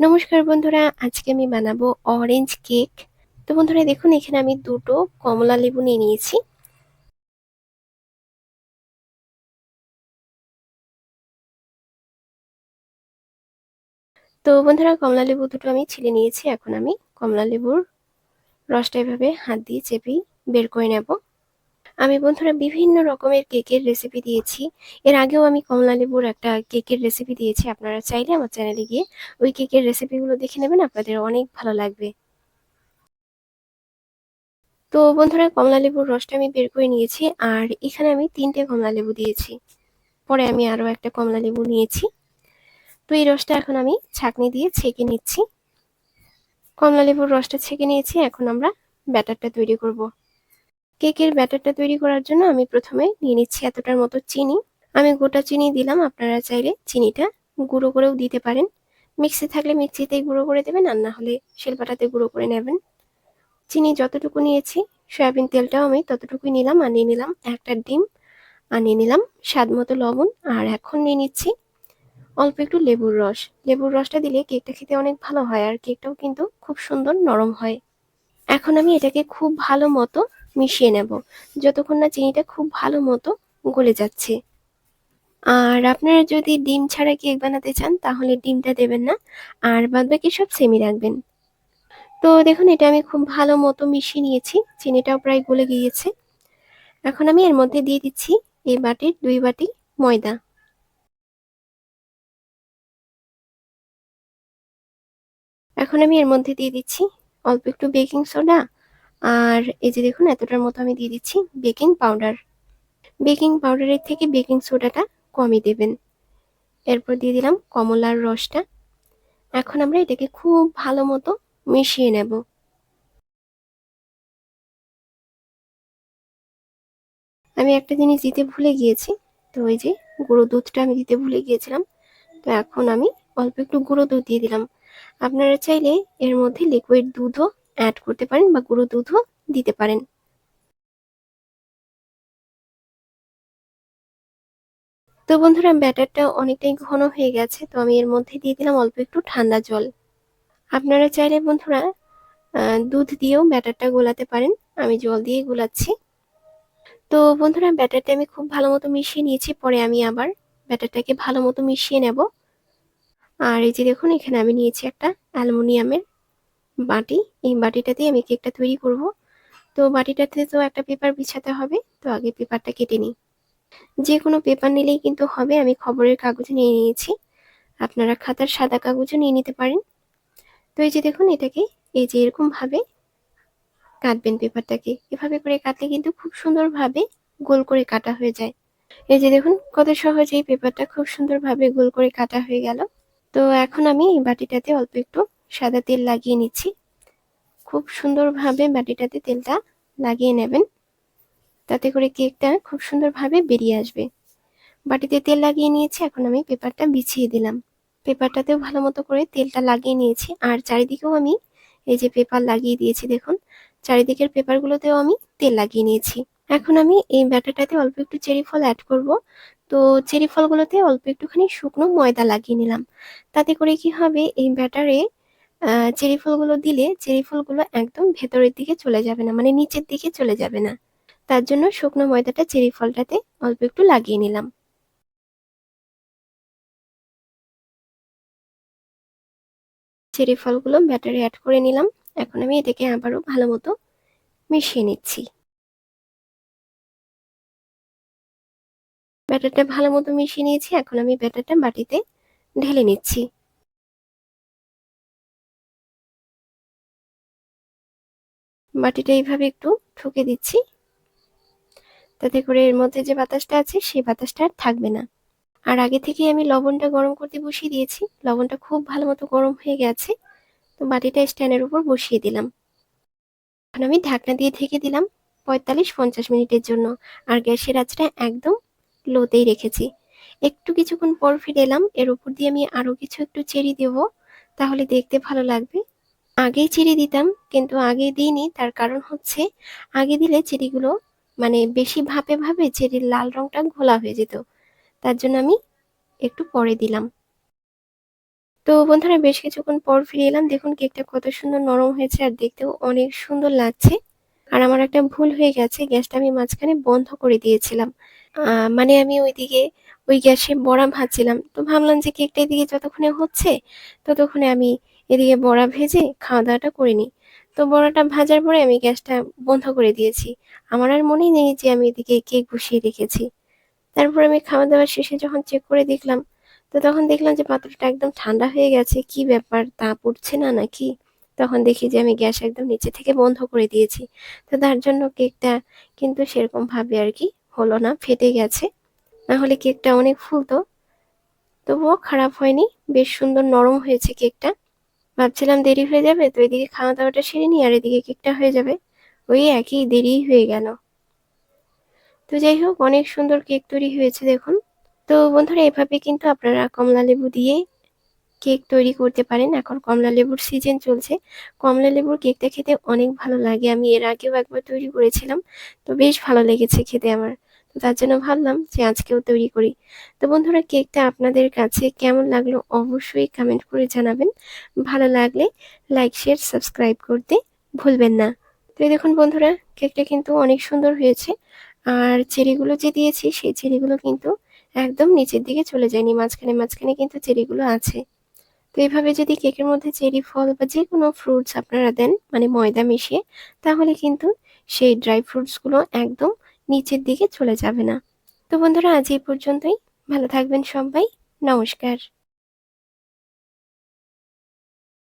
নমস্কার বন্ধুরা, আজকে আমি বানাবো অরেঞ্জ কেক তো বন্ধুরা, দেখুন, এখানে আমি দুটো কমলা লেবু নিয়ে নিয়েছি। তো বন্ধুরা, কমলা লেবু দুটো আমি ছিলে নিয়েছি। এখন আমি কমলা লেবুর রসটা এভাবে হাত দিয়ে চেপেই বের করে নেব। আমি বন্ধুরা বিভিন্ন রকমের কেকের রেসিপি দিয়েছি। এর আগেও আমি কমলা লেবুর একটা কেকের রেসিপি দিয়েছি। আপনারা চাইলে আমার চ্যানেলে গিয়ে ওই কেকের রেসিপিগুলো দেখে নেবেন, আপনাদের অনেক ভালো লাগবে। তো বন্ধুরা কমলা লেবুর রসটা আমি বের করে নিয়েছি আর এখানে আমি তিনটে কমলা লেবু দিয়েছি। পরে আমি আরও একটা কমলা লেবু নিয়েছি। তো এই রসটা এখন আমি ছাঁকনি দিয়ে ছেঁকে নিচ্ছি। কমলা লেবুর রসটা ছেঁকে নিয়েছি, এখন আমরা ব্যাটারটা তৈরি করব। কেকের ব্যাটারটা তৈরি করার জন্য আমি প্রথমে নিয়ে নিচ্ছি এতটার মতো চিনি। আমি গোটা চিনি দিলাম, আপনারা চাইলে চিনিটা গুঁড়ো করেও দিতে পারেন। মিক্সি থাকলে মিক্সিতেই গুঁড়ো করে দেবেন আর না হলে শিলপাটাতে গুঁড়ো করে নেবেন। চিনি যতটুকু নিয়েছি, সয়াবিন তেলটাও আমি ততটুকুই নিলাম আর নিয়ে নিলাম একটা ডিম আর নিয়ে নিলাম স্বাদ মতো লবণ আর এখন নিয়ে নিচ্ছি অল্প একটু লেবুর রস। লেবুর রসটা দিলে কেকটা খেতে অনেক ভালো হয় আর কেকটাও কিন্তু খুব সুন্দর নরম হয়। এখন আমি এটাকে খুব ভালো মতো মিশিয়ে নেব। যতক্ষণ না চিনিটা খুব ভালো মতো গলে যাচ্ছে। আর আপনারা যদি ডিম ছাড়া কেক বানাতে চান, তাহলে ডিমটা দেবেন না, আর বাদ বাকি সব সেমি রাখবেন। তো দেখুন, এটা আমি খুব ভালো মতো মিশিয়ে নিয়েছি, চিনিটাও প্রায় গলে গিয়েছে। এখন আমি এর মধ্যে দিয়ে দিচ্ছি এই বাটির দুই বাটি ময়দা। এখন আমি এর মধ্যে দিয়ে দিচ্ছি অল্প একটু বেকিং সোডা আর এই যে দেখুন, এতটার মতো আমি দিয়ে দিচ্ছি বেকিং পাউডার। বেকিং পাউডারের থেকে বেকিং সোডাটা কমই দেবেন। এরপর দিয়ে দিলাম কমলার রসটা। এখন আমরা এটাকে খুব ভালো মতো মিশিয়ে নেব। আমি একটা জিনিস দিতে ভুলে গিয়েছি, তো ওই যে গুঁড়ো দুধটা আমি দিতে ভুলে গিয়েছিলাম, তো এখন আমি অল্প একটু গুঁড়ো দুধ দিয়ে দিলাম। আপনারা চাইলে এর মধ্যে লিকুইড দুধও অ্যাড করতে পারেন বা গুঁড়ো দুধও দিতে পারেন। তো বন্ধুরা, ব্যাটারটা অনেকটাই ঘন হয়ে গেছে, তো আমি এর মধ্যে দিয়ে দিলাম অল্প একটু ঠান্ডা জল। আপনারা চাইলে বন্ধুরা দুধ দিয়েও ব্যাটারটা গোলাতে পারেন, আমি জল দিয়ে গোলাচ্ছি। তো বন্ধুরা, ব্যাটারটা আমি খুব ভালো মতো মিশিয়ে নিয়েছি, পরে আমি আবার ব্যাটারটাকে ভালো মতো মিশিয়ে নেব। আর এই যে দেখুন, এখানে আমি নিয়েছি একটা অ্যালুমিনিয়ামের বাটি, এই বাটিটাতে আমি কেকটা তৈরি করব। তো বাটিটাতে তো একটা পেপার বিছাতে হবে, তো আগে পেপারটা কেটে নিই। যে কোনো পেপার নিলেই কিন্তু হবে, আমি খবরের কাগজ নিয়ে নিয়েছি। আপনারা খাতার সাদা কাগজও নিয়ে নিতে পারেন। তো এই যে দেখুন, এটাকে এই যে এরকম ভাবে কাটবেন পেপারটাকে। এভাবে করে কাটলে কিন্তু খুব সুন্দরভাবে গোল করে কাটা হয়ে যায়। এই যে দেখুন, কত সহজেই পেপারটা খুব সুন্দরভাবে গোল করে কাটা হয়ে গেল। তো এখন আমি এই বাটিটাতে অল্প একটু সাদা তেল লাগিয়ে নিচ্ছি। খুব সুন্দরভাবে বাটিটাতে তেলটা লাগিয়ে নেবেন। তাতে করে কেকটা খুব সুন্দরভাবে বেরিয়ে আসবে। বাটিতে তেল লাগিয়ে নিয়েছি, এখন আমি পেপারটা বিছিয়ে দিলাম। পেপারটাতেও ভালো মতো করে তেলটা লাগিয়ে নিয়েছি। আর চারিদিকেও আমি এই যে পেপার লাগিয়ে দিয়েছি, দেখুন, চারিদিকের পেপারগুলোতেও আমি তেল লাগিয়ে নিয়েছি। এখন আমি এই ব্যাটারটাতে অল্প একটু চেরি ফল অ্যাড করব। তো চেরি ফলগুলোতে অল্প একটুখানি শুকনো ময়দা লাগিয়ে নিলাম। তাতে করে কি হবে, এই ব্যাটারে চেরি ফলগুলো দিলে চেরি ফলগুলো একদম ভেতরের দিকে চলে যাবে না মানে নিচের দিকে চলে যাবে না। তার জন্য শুকনো ময়দাটা চেরি ফলটাতে অল্প একটু লাগিয়ে নিলাম। চেরি ফলগুলো ব্যাটারে অ্যাড করে নিলাম। এখন আমি এটাকে আবারও ভালো মতো মিশিয়ে নিচ্ছি। ব্যাটারটা ভালো মতো মিশিয়ে নিয়েছি, এখন আমি ব্যাটারটা বাটিতে ঢেলে নিচ্ছি। বাটিটা এইভাবে একটু ঠুকে দিচ্ছি। তাতে করে এর মধ্যে যে বাতাসটা আছে, সেই বাতাসটা আর থাকবে না। আর আগে থেকে আমি লবণটা গরম করতে বসিয়ে দিয়েছি। লবণটা খুব ভালো মতো গরম হয়ে গেছে। তো বাটিটা স্ট্যান্ডের উপর বসিয়ে দিলাম। এখন আমি ঢাকনা দিয়ে ঢেকে দিলাম পঁয়তাল্লিশ পঞ্চাশ মিনিটের জন্য। আর গ্যাসের আঁচটা একদম লোতেই রেখেছি। একটু কিছুক্ষণ পর ফিরে এলাম। এর উপর দিয়ে আমি আরও কিছু একটু চেরি দেব। তাহলে দেখতে ভালো লাগবে। আগেই চেরি দিতাম, কিন্তু আগে দিইনি। তার কারণ হচ্ছে, আগে দিলে চেরিগুলো মানে বেশি ভাপে ভাবে চেরির লাল রংটা ঘোলা হয়ে যেত। তার জন্য আমি একটু পরে দিলাম। তো বন্ধুরা, বেশ কিছুক্ষণ পর ফিরে এলাম। দেখুন কেকটা কত সুন্দর নরম হয়েছে আর দেখতেও অনেক সুন্দর লাগছে। আর আমার একটা ভুল হয়ে গেছে, গ্যাসটা আমি মাঝখানে বন্ধ করে দিয়েছিলাম। মানে আমি ওইদিকে, ওই গ্যাসে বড়া ভাজছিলাম। তো ভাবলাম যে কেকটা এদিকে যতক্ষণে হচ্ছে, ততক্ষণে আমি এদিকে বড়া ভেজে খাওয়া দাওয়াটা করে নিই। তো বড়াটা ভাজার পরে আমি গ্যাসটা বন্ধ করে দিয়েছি। আমার আর মনেই নেই যে আমি এদিকে কেক বসিয়ে রেখেছি। তারপর আমি খাওয়া দাওয়া শেষে যখন চেক করে দেখলাম, তো তখন দেখলাম যে পাত্রটা একদম ঠান্ডা হয়ে গেছে। কি ব্যাপার, তা পড়ছে না নাকি? তখন দেখি যে আমি গ্যাস একদম নিচে থেকে বন্ধ করে দিয়েছি। তো তার জন্য কেকটা কিন্তু সেরকম ভাবে আর কি হলো না, ফেটে গেছে। না হলে কেকটা অনেক ফুলতো। তবুও খারাপ হয়নি। বেশ সুন্দর নরম হয়েছে কেকটা। ভাবছিলাম দেরি হয়ে যাবে, তো এদিকে খাওয়া দাওয়াটা সেরে নি আর এদিকে কেকটা হয়ে যাবে। ওই একই দেরি হয়ে গেল। তো যাই হোক, অনেক সুন্দর কেক তৈরি হয়েছে দেখুন। তো বন্ধুরা, এভাবে কিন্তু আপনারা কমলা লেবু দিয়ে কেক তৈরি করতে পারেন। এখন কমলা লেবুর সিজন চলছে। কমলা লেবুর কেকটা খেতে অনেক ভালো লাগে। আমি এর আগেও একবার তৈরি করেছিলাম, তো বেশ ভালো লেগেছে খেতে আমার। তার জন্য ভাবলাম যে আজকেও তৈরি করি। তো বন্ধুরা, কেকটা আপনাদের কাছে কেমন লাগল অবশ্যই কমেন্ট করে জানাবেন। ভালো লাগলে লাইক শেয়ার সাবস্ক্রাইব করতে ভুলবেন না। তো দেখুন বন্ধুরা, কেকটা কিন্তু অনেক সুন্দর হয়েছে। আর চেরিগুলো যে দিয়েছি, সেই চেরিগুলো কিন্তু একদম নিচের দিকে চলে যায়নি। মাঝখানে মাঝখানে কিন্তু চেরিগুলো আছে। তো এইভাবে যদি কেকের মধ্যে চেরি, ফল বা যে কোনো ফ্রুটস আপনারা দেন মানে ময়দা মিশিয়ে, তাহলে কিন্তু সেই ড্রাই ফ্রুটসগুলো একদম নিচের দিকে চলে যাবে না। তো বন্ধুরা আজ এই পর্যন্তই। ভালো থাকবেন সবাই। নমস্কার।